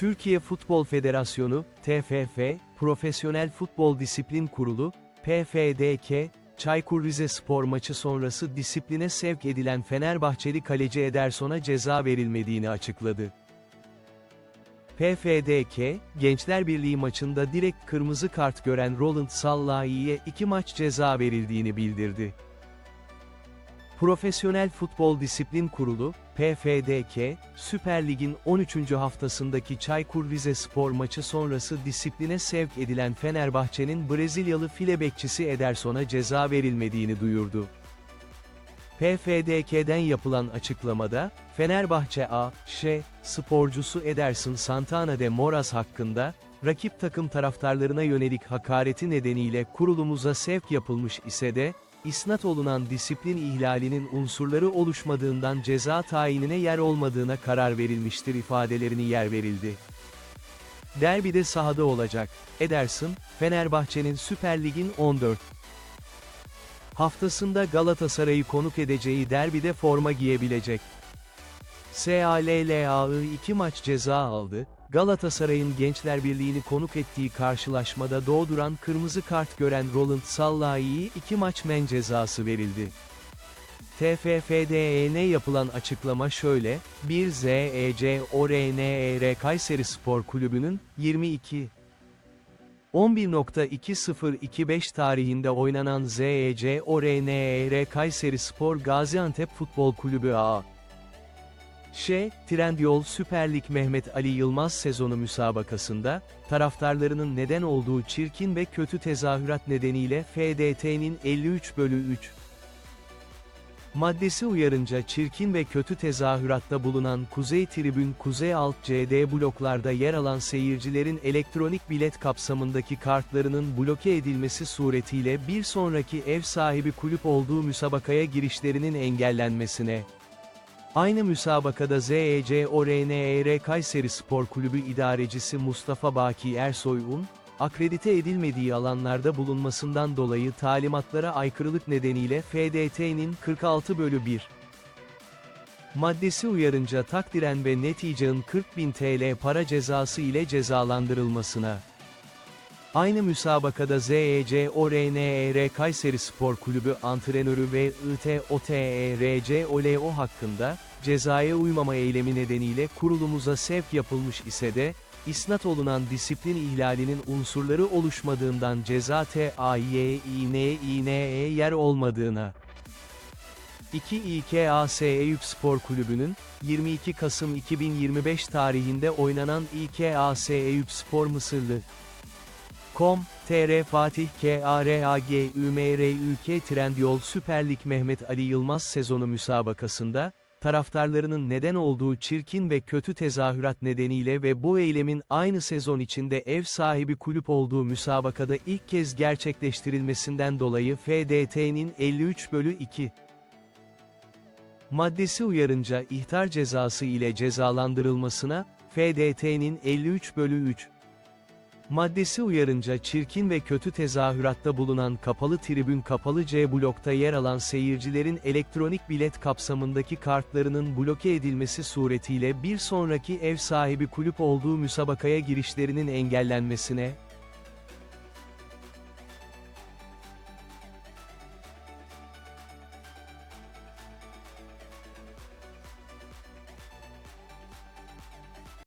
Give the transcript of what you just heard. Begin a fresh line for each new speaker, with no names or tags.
Türkiye Futbol Federasyonu, TFF, Profesyonel Futbol Disiplin Kurulu, PFDK, Çaykur Rizespor maçı sonrası disipline sevk edilen Fenerbahçeli kaleci Ederson'a ceza verilmediğini açıkladı. PFDK, Gençler Birliği maçında direkt kırmızı kart gören Roland Sallahi'ye iki maç ceza verildiğini bildirdi. Profesyonel Futbol Disiplin Kurulu, PFDK, Süper Lig'in 13. haftasındaki Çaykur Rizespor maçı sonrası disipline sevk edilen Fenerbahçe'nin Brezilyalı file bekçisi Ederson'a ceza verilmediğini duyurdu. PFDK'den yapılan açıklamada, Fenerbahçe A, Ş, sporcusu Ederson Santana de Moras hakkında, rakip takım taraftarlarına yönelik hakareti nedeniyle kurulumuza sevk yapılmış ise de, isnat olunan disiplin ihlalinin unsurları oluşmadığından ceza tayinine yer olmadığına karar verilmiştir ifadelerini yer verildi. Derbide sahada olacak. Ederson, Fenerbahçe'nin Süper Lig'in 14 haftasında Galatasaray'ı konuk edeceği derbide forma giyebilecek. SALLAI 2 maç ceza aldı, Galatasaray'ın Gençler Birliği'ni konuk ettiği karşılaşmada doğduran kırmızı kart gören Roland Sallahi'ye 2 maç men cezası verildi. TFFDE'ne yapılan açıklama şöyle, 1 ZEC ORNER Kayseri Spor Kulübü'nün, 22 11.2025 tarihinde oynanan ZEC ORNER Kayseri Spor Gaziantep Futbol Kulübü A. Ş. Trendyol Süper Lig Mehmet Ali Yılmaz sezonu müsabakasında, taraftarlarının neden olduğu çirkin ve kötü tezahürat nedeniyle FDT'nin 53 bölü 3 maddesi uyarınca çirkin ve kötü tezahüratta bulunan Kuzey Tribün Kuzey Alt CD bloklarda yer alan seyircilerin elektronik bilet kapsamındaki kartlarının bloke edilmesi suretiyle bir sonraki ev sahibi kulüp olduğu müsabakaya girişlerinin engellenmesine, Aynı müsabakada E ZEC ORNER Kayseri Spor Kulübü idarecisi Mustafa Baki Ersoy'un, akredite edilmediği alanlarda bulunmasından dolayı talimatlara aykırılık nedeniyle FDT'nin 46 bölü 1 maddesi uyarınca takdiren ve neticenin 40.000 TL para cezası ile cezalandırılmasına, Aynı müsabakada E ZEC ORNER Kayseri Spor Kulübü antrenörü ve ITOTERC OLO hakkında, cezaya uymama eylemi nedeniyle kurulumuza sevk yapılmış ise de, isnat olunan disiplin ihlalinin unsurları oluşmadığından ceza TAYİNİN'e yer olmadığına. 2 İKAS Eyüp Spor Kulübü'nün, 22 Kasım 2025 tarihinde oynanan İKAS Eyüp Spor Mısırlı, Com, TR Fatih KARAG ÜMRÜK Trendyol Süper Lig Mehmet Ali Yılmaz sezonu müsabakasında, taraftarlarının neden olduğu çirkin ve kötü tezahürat nedeniyle ve bu eylemin aynı sezon içinde ev sahibi kulüp olduğu müsabakada ilk kez gerçekleştirilmesinden dolayı FDT'nin 53 bölü 2 maddesi uyarınca ihtar cezası ile cezalandırılmasına, FDT'nin 53 bölü 3 Maddesi uyarınca çirkin ve kötü tezahüratta bulunan kapalı tribün kapalı C blokta yer alan seyircilerin elektronik bilet kapsamındaki kartlarının bloke edilmesi suretiyle bir sonraki ev sahibi kulüp olduğu müsabakaya girişlerinin engellenmesine,